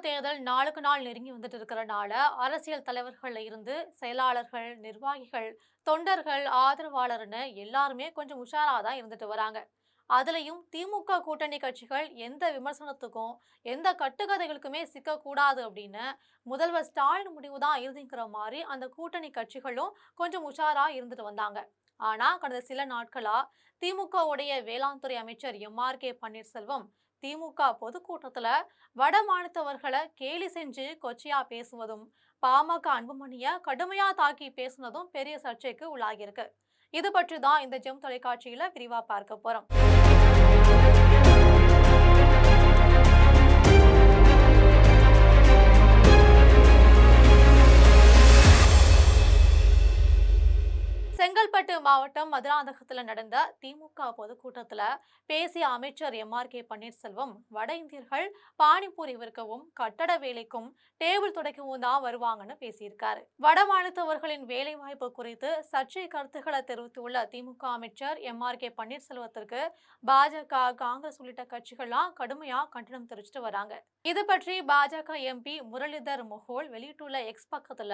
தேர்தல் நாளுக்கு நாள் நெருங்கி வந்துட்டு இருக்கிறனால அரசியல் தலைவர்கள்ல இருந்து செயலாளர்கள் நிர்வாகிகள் தொண்டர்கள் ஆதரவாளர்னு எல்லாருமே கொஞ்சம் உஷாரா தான் இருந்துட்டு வராங்க. அதுலயும் திமுக கூட்டணி கட்சிகள் எந்த விமர்சனத்துக்கும் எந்த கட்டுக்கதைகளுக்குமே சிக்கக்கூடாது அப்படின்னு முதல்வர் ஸ்டாலின் முடிவு தான் இருந்துங்கிற மாதிரி அந்த கூட்டணி கட்சிகளும் கொஞ்சம் உஷாரா இருந்துட்டு வந்தாங்க. ஆனா கடந்த சில நாட்களா திமுகவுடைய வேளாண் துறை அமைச்சர் M R K Panneerselvam DMK பொதுக்கூட்டத்தில் வட மாநிலத்தவர்களை கேலி செஞ்சு கொச்சையா பேசுவதும் பாமக அன்புமணியை கடுமையா தாக்கி பேசுனதும் பெரிய சர்ச்சைக்கு உள்ளாகியிருக்கு. இது பற்றி தான் இந்த ஜெம் தொலைக்காட்சியில விரிவா பார்க்க போறோம். மாவட்டம் மதுராந்தகத்தில் நடந்த திமுக பொதுக்கூட்டத்தில் பேசிய அமைச்சர் எம். ஆர். கே. பன்னீர்செல்வம் வட இந்தியர்கள் பானிபூரி விற்கவும் கட்டட வேலைக்கும் டேபிள் துடைக்கவும் தான் வருவாங்கன்னு பேசியிருக்காரு. வட மாநிலத்தவர்களின் வேலை வாய்ப்பு குறித்து சர்ச்சை கருத்துக்களை தெரிவித்துள்ள திமுக அமைச்சர் எம். ஆர். கே. பன்னீர்செல்வத்திற்கு பாஜக காங்கிரஸ் உள்ளிட்ட கட்சிகள்லாம் கடுமையா கண்டனம் தெரிவிச்சிட்டு வராங்க. இது பற்றி பாஜக எம்பி முரளிதர் மொஹோல் வெளியிட்டுள்ள எக்ஸ் பக்கத்துல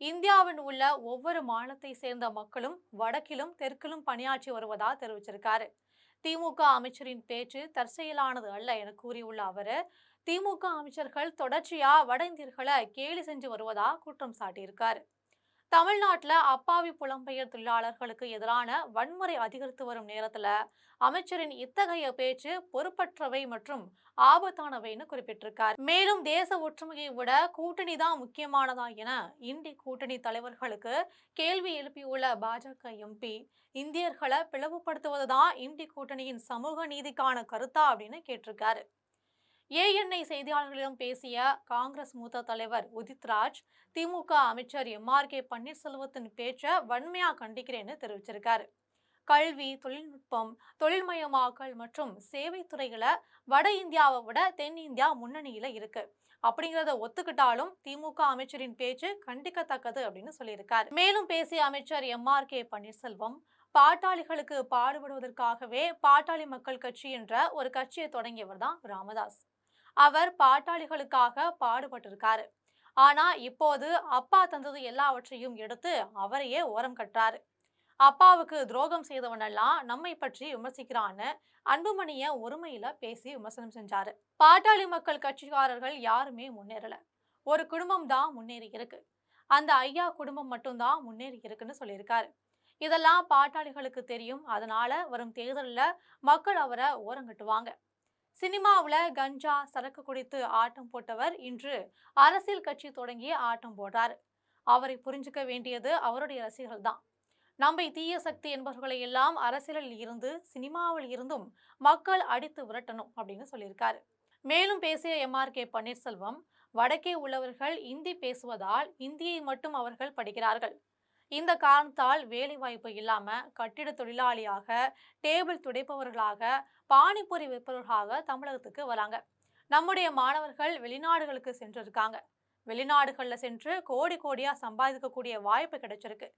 இந்தியாவின் உள்ள ஒவ்வொரு மாநிலத்தை சேர்ந்த மக்களும் வடக்கிலும் தெற்கிலும் பணியாற்றி வருவதாக தெரிவிச்சிருக்காரு. திமுக அமைச்சரின் பேச்சு தற்செயலானது அல்ல என கூறியுள்ள அவர் திமுக அமைச்சர்கள் தொடர்ச்சியா வட இந்தியர்களை கேலி செஞ்சு வருவதா குற்றம் சாட்டியிருக்காரு. தமிழ்நாட்டில் அப்பாவி புலம்பெயர் தொழிலாளர்களுக்கு எதிரான வன்முறை அதிகரித்து வரும் நேரத்தில் அமைச்சரின் இத்தகைய பேச்சு பொறுப்பற்றவை மற்றும் ஆபத்தானவைன்னு குறிப்பிட்டிருக்கார். மேலும் தேச ஒற்றுமையை விட கூட்டணி தான் முக்கியமானதா என இந்தி கூட்டணி தலைவர்களுக்கு கேள்வி எழுப்பியுள்ள பாஜக எம்பி இந்தியர்களை பிளவுபடுத்துவதுதான் இந்தி கூட்டணியின் சமூக நீதிக்கான கருத்தா அப்படின்னு கேட்டிருக்காரு. ஏஎன்ஐ செய்தியாளர்களிடம் பேசிய காங்கிரஸ் மூத்த தலைவர் உதித்ராஜ் திமுக அமைச்சர் எம். ஆர். கே. பன்னீர்செல்வத்தின் பேச்சை வன்மையாக கண்டிக்கிறேன்னு தெரிவிச்சிருக்காரு. கல்வி தொழில்நுட்பம் தொழில்மயமாக்கல் மற்றும் சேவைத்துறைகளை வட இந்தியாவை விட தென்னிந்தியா முன்னணியில இருக்கு. அப்படிங்கிறத ஒத்துக்கிட்டாலும் திமுக அமைச்சரின் பேச்சு கண்டிக்கத்தக்கது அப்படின்னு சொல்லியிருக்கார். மேலும் பேசிய அமைச்சர் எம். ஆர். கே. பன்னீர்செல்வம் பாட்டாளிகளுக்கு பாடுபடுவதற்காகவே பாட்டாளி மக்கள் கட்சி என்ற ஒரு கட்சியை தொடங்கியவர் தான் ராமதாஸ். அவர் பாட்டாளிகளுக்காக பாடுபட்டிருக்காரு. ஆனா இப்போது அப்பா தந்தது எல்லாவற்றையும் எடுத்து அவரையே ஓரம் கட்டாரு அப்பாவுக்கு துரோகம் செய்தவனெல்லாம் நம்மை பற்றி விமர்சிக்கிறான்னு அன்புமணிய ஒருமையில பேசி விமர்சனம் செஞ்சாரு. பாட்டாளி மக்கள் கட்சிக்காரர்கள் யாருமே முன்னேறல. ஒரு குடும்பம் தான் முன்னேறி இருக்கு. அந்த ஐயா குடும்பம் மட்டும்தான் முன்னேறி இருக்குன்னு சொல்லியிருக்காரு. இதெல்லாம் பாட்டாளிகளுக்கு தெரியும். அதனால வரும் தேர்தலில் மக்கள் அவரை ஓரங்கட்டுவாங்க சினிமாவில் கஞ்சா சரக்கு குடித்து ஆட்டம் போட்டவர் இன்று அரசியல் கட்சி தொடங்கி ஆட்டம் போடுறார். அவரை புரிஞ்சுக்க வேண்டியது அவருடைய ரசிகர்கள் தான். நம்பை தீய சக்தி என்பவர்களை எல்லாம் அரசியலில் இருந்து சினிமாவில் இருந்தும் மக்கள் அடித்து விரட்டணும் அப்படின்னு சொல்லியிருக்காரு. மேலும் பேசிய எம்ஆர் கே. பன்னீர்செல்வம் வடக்கே உள்ளவர்கள் இந்தி பேசுவதால் இந்தியை மட்டும் அவர்கள் படிக்கிறார்கள். இந்த காரணத்தால் வேலைவாய்ப்பு இல்லாமல் கட்டிட தொழிலாளியாக டேபிள் துடைப்பவர்களாக பானிபூரி விற்பவர்களாக தமிழகத்துக்கு வராங்க. நம்முடைய மாணவர்கள் வெளிநாடுகளுக்கு சென்றிருக்காங்க. வெளிநாடுகளில் சென்று கோடி கோடியாக சம்பாதிக்கக்கூடிய வாய்ப்பு கிடைச்சிருக்கு.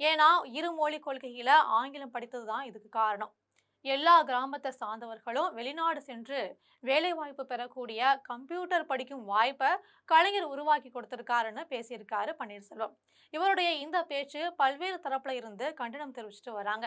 ஏன்னா இருமொழி கொள்கையில் ஆங்கிலம் படித்தது தான் இதுக்கு காரணம். எல்லா கிராமத்தை சார்ந்தவர்களும் வெளிநாடு சென்று வேலைவாய்ப்பு பெறக்கூடிய கம்ப்யூட்டர் படிக்கும் வாய்ப்பை கலைஞர் உருவாக்கி கொடுத்திருக்காருன்னு பேசியிருக்காரு பன்னீர்செல்வம். இவருடைய இந்த பேச்சு பல்வேறு தரப்புல இருந்து கண்டனம் தெரிவிச்சிட்டு வராங்க.